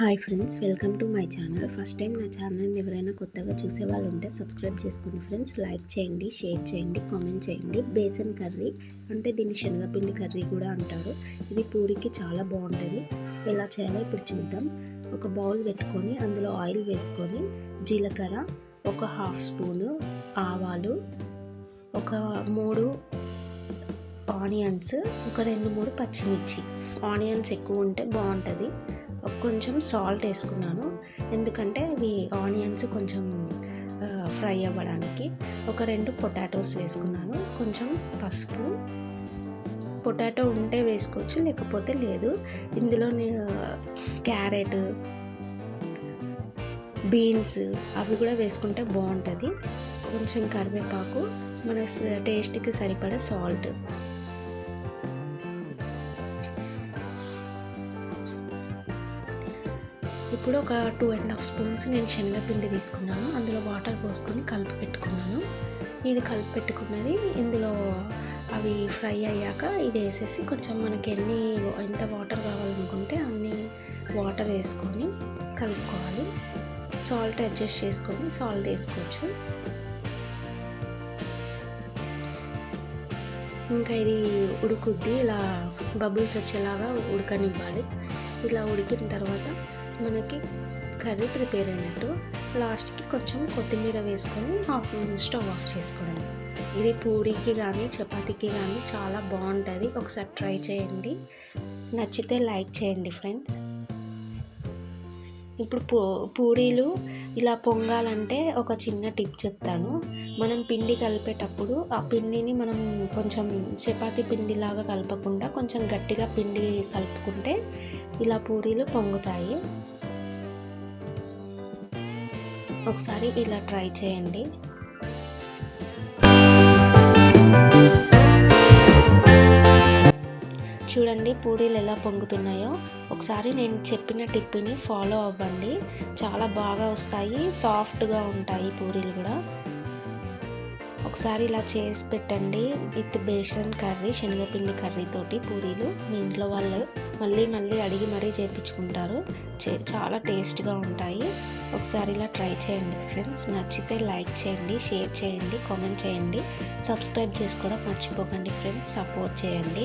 Hi friends welcome to my channel. First time నా ఛానల్ని ఎవరైనా కొత్తగా చూసే వాళ్ళు ఉంటే సబ్స్క్రైబ్ చేసుకోండి ఫ్రెండ్స్. లైక్ చేయండి షేర్ చేయండి కామెంట్ చేయండి. బేసన్ కర్రీ అంటే దీన్ని శనగపిండి కర్రీ కూడా అంటారు. ఇది పూరికి చాలా బాగుంటుంది. ఎలా చేయాలో ఇప్పుడు చూద్దాం. ఒక బౌల్ పెట్టుకొని అందులో ఆయిల్ వేసుకొని జీలకర్ర ఒక హాఫ్ స్పూను ఆవాలు ఒక మూడు ఆనియన్స్ ఒక రెండు మూడు పచ్చిమిర్చి. ఆనియన్స్ ఎక్కువ ఉంటే బాగుంటుంది. కొంచెం సాల్ట్ వేసుకున్నాను. ఎందుకంటే అవి ఆనియన్స్ కొంచెం ఫ్రై అవ్వడానికి. ఒక రెండు పొటాటోస్ వేసుకున్నాను. కొంచెం పసుపు. పొటాటో ఉంటే వేసుకోవచ్చు లేకపోతే లేదు. ఇందులో క్యారెట్ బీన్స్ అవి కూడా వేసుకుంటే బాగుంటుంది. కొంచెం కరివేపాకు. మన టేస్ట్కి సరిపడే సాల్ట్. ఇప్పుడు ఒక టూ అండ్ హాఫ్ స్పూన్స్ నేను శనగపిండి తీసుకున్నాను. అందులో వాటర్ పోసుకొని కలిపి పెట్టుకున్నాను. ఇది కలిపి పెట్టుకున్నది ఇందులో అవి ఫ్రై అయ్యాక ఇది వేసేసి కొంచెం మనకి ఎన్ని ఎంత వాటర్ కావాలనుకుంటే అన్ని వాటర్ వేసుకొని కలుపుకోవాలి. సాల్ట్ అడ్జస్ట్ చేసుకొని సాల్ట్ వేసుకోవచ్చు. ఇంకా ఇది ఉడుకుద్ది. ఇలా బబుల్స్ వచ్చేలాగా ఉడకనివ్వాలి. ఇలా ఉడికిన తర్వాత మనకి కర్రీ ప్రిపేర్ అయినట్టు లాస్ట్కి కొంచెం కొత్తిమీర వేసుకొని ఆఫ్ స్టవ్ ఆఫ్ చేసుకోవడం ఇది పూరీకి కానీ చపాతీకి కానీ చాలా బాగుంటుంది. ఒకసారి ట్రై చేయండి. నచ్చితే లైక్ చేయండి ఫ్రెండ్స్. ఇప్పుడు పూరీలు ఇలా పొంగాలంటే ఒక చిన్న టిప్ చెప్తాను. మనం పిండి కలిపేటప్పుడు ఆ పిండిని మనం కొంచెం చపాతీ పిండిలాగా కలపకుండా కొంచెం గట్టిగా పిండి కలుపుకుంటే ఇలా పూరీలు పొంగుతాయి. ఒకసారి ఇలా ట్రై చేయండి. చూడండి పూరీలు ఎలా పొంగుతున్నాయో. ఒకసారి నేను చెప్పిన టిప్ని ఫాలో అవ్వండి. చాలా బాగా వస్తాయి. సాఫ్ట్గా ఉంటాయి పూరీలు కూడా. ఒకసారి ఇలా చేసి పెట్టండి విత్ బేసన్ కర్రీ శనగపిండి కర్రీతోటి పూరీలు. మీ ఇంట్లో వాళ్ళు మళ్ళీ మళ్ళీ అడిగి మరీ చేయించుకుంటారు చాలా టేస్ట్గా ఉంటాయి. ఒకసారి ఇలా ట్రై చేయండి ఫ్రెండ్స్. నచ్చితే లైక్ చేయండి షేర్ చేయండి కామెంట్ చేయండి. సబ్స్క్రైబ్ చేసుకోవడం మర్చిపోకండి ఫ్రెండ్స్. సపోర్ట్ చేయండి.